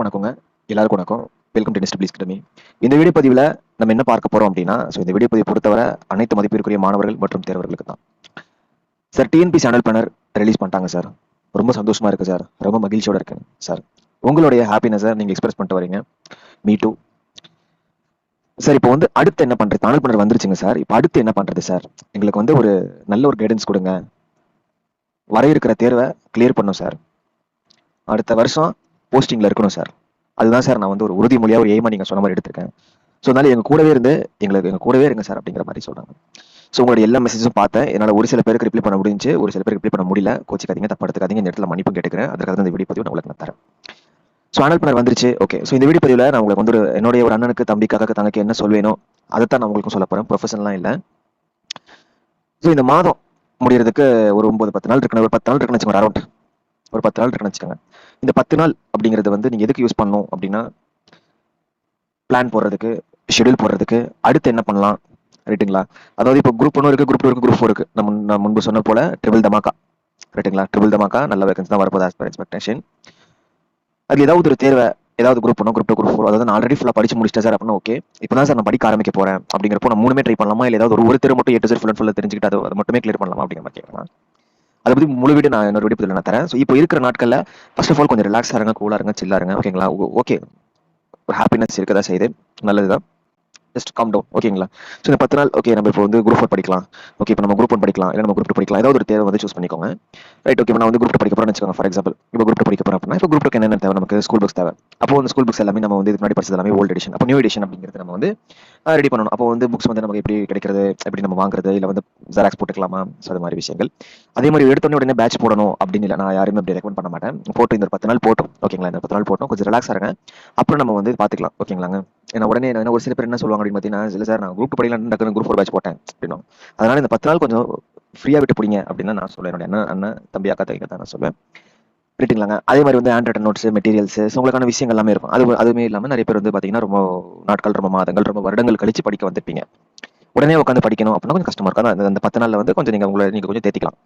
வணக்கங்க. எல்லாருக்கும் வணக்கம். வெல்கம் டு நெஸ்ட் ப்ளீஸ் இந்த வீடியோ பதிவில் நம்ம என்ன பார்க்க போறோம் அப்படின்னா ஸோ இந்த வீடியோ பதிவு பொறுத்தவரை அனைத்து மதிப்பிற்குரிய மாணவர்கள் மற்றும் தேர்வர்களுக்கு தான். Sir TNP channel planner release பண்ணிட்டாங்க சார் ரொம்ப சந்தோஷமா இருக்கு சார் ரொம்ப மகிழ்ச்சியோட இருக்கேன் சார் உங்களுடைய ஹாப்பினஸை நீங்கள் எக்ஸ்பிரஸ் பண்ணிட்டு வரீங்க. மீ டூ சார் இப்போ வந்து அடுத்து என்ன பண்ணுறது சேனல் பிளானர் வந்துருச்சுங்க சார் இப்போ அடுத்து என்ன பண்ணுறது சார் எங்களுக்கு வந்து ஒரு நல்ல ஒரு கைடன்ஸ் கொடுங்க. வர இருக்கிற தேர்வை கிளியர் பண்ணும் சார் அடுத்த வருஷம் போஸ்டிங்கில் இருக்கணும் சார் அதுதான் சார் நான் வந்து ஒரு உறுதிமொழியாக ஒரு எய்மா நீங்கள் சொன்ன மாதிரி எடுத்திருக்கேன். ஸோ அதனால எங்கள் கூடவே இருந்து எங்களுக்கு எங்கள் கூடவே இருங்க சார் அப்படிங்கிற மாதிரி சொல்கிறாங்க ஸோ உங்களுடைய எல்லா மெசேஜும் பார்த்தேன். என்னால் ஒரு சில பேருக்கு ரிப்ளை பண்ண முடிஞ்சு ஒரு சில பேர் ரிப்ளை பண்ண முடியல. கோச்சிக்காதீங்க தப்பு எடுத்துக்காதீங்க இந்த இடத்துல மன்னிப்பு கேட்டுக்கிறேன். அதுக்காக தான் இந்த வீடியோ பதிவு நான் உங்களுக்கு நான் தரேன். ஸோ அனல் பண்ணர் வந்துருச்சு. ஓகே ஸோ இந்த வீடியோ பதிவில் நான் உங்களுக்கு வந்து ஒரு என்னுடைய ஒரு அண்ணனுக்கு தம்பிக்காக தங்கக்கு என்ன சொல்வேனோ அதைத்தான் நான் உங்களுக்கும் சொல்ல போகிறேன் ப்ரொஃபஷனலாம் இல்லை. ஸோ இந்த மாதம் முடியறதுக்கு ஒரு ஒன்பது பத்து நாள் இருக்குன்னு ஒரு பத்து நாள் இருக்குன்னு வச்சுக்கோங்க அரௌண்ட் ஒரு பத்து நாள் இருக்குன்னு வச்சுக்கோங்க. இந்த பத்து நாள் அப்படிங்கிறது வந்து நீங்க எதுக்கு யூஸ் பண்ணணும் அப்படின்னா பிளான் போடுறதுக்கு ஷெடியூல் போடுறதுக்கு அடுத்து என்ன பண்ணலாம் ரைட்டுங்களா அதாவது இப்போ குரூப் ஒன்று இருக்கு குரூப் இருக்கு குரூப் ஃபோர் இருக்கு. நம்ம நான் முன்பு சொன்ன போல ட்ரிபிள் தமாக்கா ரைட்டுங்களா ட்ரிபிள் தமாக்கா நல்ல வேகன்ஸ் தான் வரப்போது ஆஸ் பர் எக்ஸ்பெக்டேஷன் அது ஏதாவது ஒரு தேர்வை ஏதாவது குரூப் பண்ணோம் குரூப் டூ குரூப் ஃபோர் அதாவது நான் ஆல்ரெடி ஃபுல்லாக படிச்சு முடிச்சிட்டேன் சார் அப்படின்னா ஓகே இப்போ தான் சார் நான் படிக்க ஆரம்பிக்க போறேன். அப்படிங்கிறப்போ நான் மூணுமே ட்ரை பண்ணலாமா? இல்லை ஏதாவது ஒரு ஒருத்தர் மட்டும் எட்டு சார் ஃபுல் ஃபுல்லாக தெரிஞ்சுக்கிட்டு அது அதை மட்டுமே கிளியர் பண்ணலாமா அப்படிங்கிற மாதிரி கேட்கலாம். அதை பத்தி முழு வீடு நான் என்னோட வீடியோ நான் தரேன். ஸோ இப்போ இருக்கிற நாட்கள்ல ஃபர்ஸ்ட் ஆஃப் ஆல் கொஞ்சம் ரிலாக்ஸாக இருங்க கூலாக இருங்க சில்லாக இருங்க ஓகேங்களா ஓகே ஒரு ஹாப்பினஸ் இருக்கதா செய்யுது. நல்லதுதான். ஜஸ்ட் கம் டவுன் ஓகேங்களா ஸோ இந்த பத்து நாள் ஓகே நம்ம இப்போ வந்து குரூப் ஒன் படிக்கலாம். ஓகே இப்போ நம்ம குரூப் ஒன் படிக்கலாம் இல்லை நம்ம குரூப் டூ படிக்கலாம். ஏதாவது ஒரு தேவை வந்து சூஸ் பண்ணிக்கோங்க. ரைட் ஓகே நான் வந்து குரூப் படிக்க போறேன்னு வச்சுக்கோங்க ஃபார் எக்ஸாம்பிள் இப்போ குரூப் படிக்க போறேன் அப்படின்னா இப்போ குரூப் என்னென்ன தேவை? நமக்கு ஸ்கூல் புக்ஸ் தேவை. அப்போ வந்து ஸ்கூல் புக்ஸ் எல்லாமே நம்ம வந்து இதுக்கு முன்னாடி படிச்சது எல்லாமே ஓல்ட் எடிஷன் அப்போ நியூ எடிஷன் அப்படிங்கிறது நம்ம வந்து ரெடி பண்ணணும். அப்போ வந்து புக்ஸ் வந்து நமக்கு எப்படி கிடைக்கிறது எப்படி நம்ம வாங்குறது இல்லை வந்து ஜெராக்ஸ் போட்டுக்கலாமா? ஸோ அது மாதிரி விஷயங்கள். அதே மாதிரி எடுத்தோடனே உடனே பேட்ச் போடணும் அப்படின்னு இல்லை நான் யாருமே அப்படி ரெக்கமெண்ட் பண்ண மாட்டேன். போட்டு இந்த ஒரு பத்து நாள் போட்டோம். ஓகேங்களா இந்த பத்து நாள் போட்டோம். கொஞ்சம் ரிலாக்ஸ் இருங்க. அப்புறம் நம்ம வந்து பார்த்துக்கலாம் ஓகேங்களாங்க ஏன்னா உடனே என்ன ஒரு சில பேர் என்ன சொல்லுவாங்க அப்படின்னு பார்த்தீங்கன்னா இல்லை சார் நான் குரூப் படிக்கலாம் டக்குனு குரூப் ஃபோர் பேட்ச் போட்டேன். அப்படின்னா அதனால இந்த பத்து நாள் கொஞ்சம் ஃப்ரீயாக விட்டு பிடிங்க அப்படின்னு நான் சொல்லுவேன் என்னோட அண்ணன் அண்ணன் தம்பி அக்கா தங்கி தான் நான் சொல்லுவேன் ரைட்டுங்களாங்க அதே மாதிரி வந்து ஹேண்ட் ரிட்டன் நோட்ஸ் மெட்டீரியல்ஸ் உங்களுக்கான விஷயங்கள் எல்லாமே இருக்கும். அது அதுவுமே இல்லாமல் நிறைய பேர் வந்து பார்த்தீங்கன்னா ரொம்ப நாட்கள் ரொம்ப மாதங்கள் ரொம்ப வருடங்கள் கழிச்சு படிக்க வந்திருப்பீங்க உடனே உட்காந்து படிக்கணும் அப்படின்னா கொஞ்சம் கஷ்டமாக இருக்கும். அதான் அந்த பத்து நாளில் வந்து கொஞ்சம் நீங்கள் உங்களை நீங்கள் கொஞ்சம் தேத்திக்கலாம்.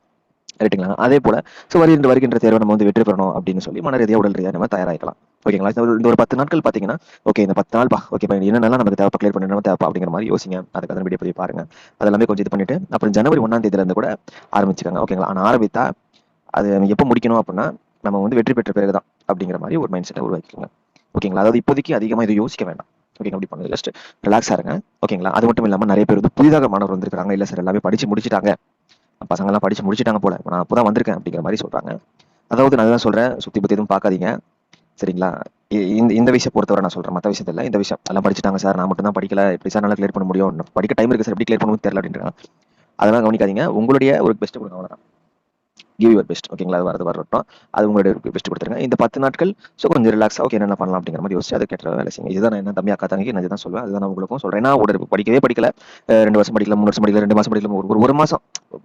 ரைட்டுங்களா அதே போல ஸோ வருகின்ற வருகின்ற தேர்வை நம்ம வந்து வெற்றி பெறணும் அப்படின்னு சொல்லி மன ரீதியாக உடல் ரீதியாக நம்ம தயாராகிக்கலாம். ஓகேங்களா இந்த ஒரு- பத்து நாட்கள் பார்த்தீங்கன்னா ஓகே இந்த பத்து நாள் பா ஓகே என்னென்னலாம் நமக்கு தேவை கிளியர் பண்ணணும் தேவை அப்படிங்கிற மாதிரி யோசிங்க. அதுக்கு அதன் வீடியோ போய் பாருங்க. அதெல்லாமே கொஞ்சம் இது பண்ணிட்டு அப்புறம் ஜனவரி ஒன்றாம் தேதியிலேருந்து கூட ஆரம்பிச்சுக்காங்க. ஓகேங்களா ஆனால் ஆரம்பித்தா அது எப்போ முடிக்கணும் அப்படின்னா நம்ம வந்து வெற்றி பெற்ற பிறகு தான் அப்படிங்கிற மாதிரி ஒரு மைண்ட் செட்டை உருவாக்கிக்கோங்க ஓகேங்களா அதாவது இப்போதைக்கு அதிகமாக இது யோசிக்க வேண்டாம். ஓகேங்க அப்படி பண்ணுங்க ஜஸ்ட் ரிலாக்ஸாக இருங்க. ஓகேங்களா அது மட்டும் இல்லாமல் நிறைய பேர் வந்து புதிதாக மாணவர் வந்திருக்காங்க இல்லை சார் எல்லாமே படிச்சு முடிச்சிட்டாங்க. பசங்கள்லாம் படிச்சு முடிச்சிட்டாங்க போல. நான் அப்போதான் வந்திருக்கேன் அப்படிங்கிற மாதிரி சொல்றாங்க. அதாவது நான் தான் சொல்றேன். சுத்தி பத்தி எதுவும் பார்க்காதீங்க. சரிங்களா? இந்த இந்த விஷயம் பொறுத்தவரை நான் சொல்றேன். மற்ற விஷயத்துல இந்த விஷயம் எல்லாம் படிச்சுட்டாங்க சார் நான் மட்டும் தான் படிக்கல. எப்படி சார் நல்லா கிளியர் பண்ண முடியும்? படிக்க டைம் இருக்கு சார் எப்படி கிளியர் பண்ணணும் தெரியல அப்படின்றாங்க. அதெல்லாம் கவனிக்காதீங்க. உங்களுடைய ஒரு பெஸ்ட் கொடுங்க. அவ்வளோதான் கிவ் யுவர் பெஸ்ட் ஓகேங்களா அது வரது வரட்டும். அது உங்களுடைய பெஸ்ட் கொடுத்துருங்க. இந்த பத்து நாட்கள் ஸோ கொஞ்சம் ரிலாக்ஸ் ஓகே என்ன பண்ணலாம் அப்படிங்கிற மாதிரி யோசிச்சு அதை கேட்ட வேலை செய்யுங்க. இதுதான் நான் என்ன தம்பி அக்கா தங்கி நான் தான் சொல்லுவேன். அதுதான் நான் உங்களுக்கும் சொல்றேன். நான் ஒரு படிக்கவே படிக்கல. ரெண்டு வருஷம் படிக்கல மூணு வருஷம் படிக்கல ரெண்டு மாசம் படிக்கல ஒரு ஒரு மாசம்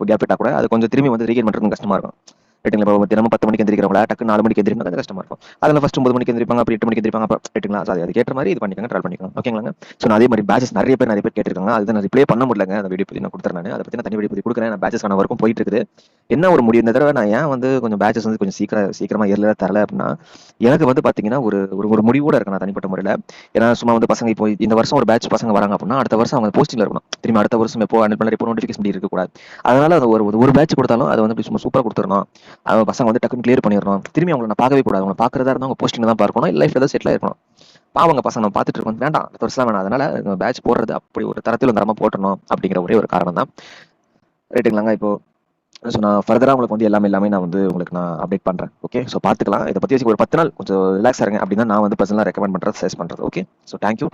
கேப் விட்டா கூட அது கொஞ்சம் திரும்பி வந்து ரீகெயின் பண்ணுறது கஷ்டமா இருக்கும். ரைட்டுங்களா இப்போ தினமும் பத்து மணிக்கு எந்திரிக்கிறவங்களா? டக்கு நாலு மணிக்கு எந்திரிக்கணும் கொஞ்சம் கஷ்டமா இருக்கும். அதில் ஃபஸ்ட் ஒன்பது மணிக்கு எந்திரிப்பாங்க அப்புறம் எட்டு மணிக்கு எந்திரிப்பாங்க அப்போ ரைட்டுங்களா So அது அதுக்கேற்ற மாதிரி இது பண்ணிக்கோங்க ட்ரால் பண்ணிக்கலாம் ஓகேங்களா ஸோ நான் அதே மாதிரி பேச்சஸ் நிறைய பேர் நிறைய பேர் கேட்டிருக்காங்க. அதுதான் நான் ரிப்ளே பண்ண முடியலங்க. அந்த வீடியோ பற்றி நான் கொடுத்துறேன் நான். அதை பற்றி நான் தனி வீடியோ பற்றி கொடுக்குறேன். நான் பேச்சஸ்க்கான வரைக்கும் போயிட்டு இருக்குது என்ன ஒரு முடிவு? இந்த தடவை நான் ஏன் வந்து கொஞ்சம் பேச்சஸ் வந்து கொஞ்சம் சீக்கிரம் சீக்கிரமாக ஏர்ல தரல அப்படின்னா எனக்கு வந்து பார்த்தீங்கன்னா ஒரு ஒரு ஒரு முடிவோட இருக்கேன் நான் தனிப்பட்ட முறையில். ஏன்னா சும்மா வந்து பசங்க இப்போ இந்த வருஷம் ஒரு பேட்ச் பசங்க வராங்க அப்படின்னா அடுத்த வருஷம் அவங்க போஸ்டிங்ல இருக்கணும். திரும்பி அடுத்த வருஷம் எப்போ அனுப்பி இப்போ நோட்டிஃபிகேஷன் இருக்கக்கூடாது அதனால அது ஒரு ஒரு பேட்ச் கொடுத்தாலும் அதை வந்து சும்மா சூப்பராக கொடுத்துடணும். பசங்க வந்து டக்குன்னு கிளியர் பண்ணிடணும். திரும்பி அவங்களை நான் பார்க்கவே கூடாது. அவங்க பார்க்கறதா இருந்தால் அவங்க போஸ்டிங் தான் பார்க்கணும். லைஃப்ல தான் செட்டில் இருக்கணும் பாவங்க பசங்க நம்ம பார்த்துட்டு இருக்கோம். வேண்டாம். அடுத்த வருஷம் வேணாம். அதனால பேட்ச் போடுறது அப்படி ஒரு தரத்தில் தரமா போட்டணும் அப்படிங்கிற ஒரே ஒரு காரணம் தான். ரைட்டுங்களாங்க இப்போ. ஸோ நான் ஃபர்தராக உங்களுக்கு வந்து எல்லாமே எல்லாமே நான் வந்து உங்களுக்கு நான் அப்டேட் பண்ணுறேன் ஓகே ஸோ பார்த்துக்கலாம். இதை பற்றி ஒரு பத்து நாள் கொஞ்சம் ரிலாக்ஸ் இருங்க அப்படின்னு நான் வந்து பர்சனலாக ரெக்கமெண்ட் பண்ணுறது சஜஸ்ட் பண்ணுறது ஓகே ஸோ தேங்க்யூ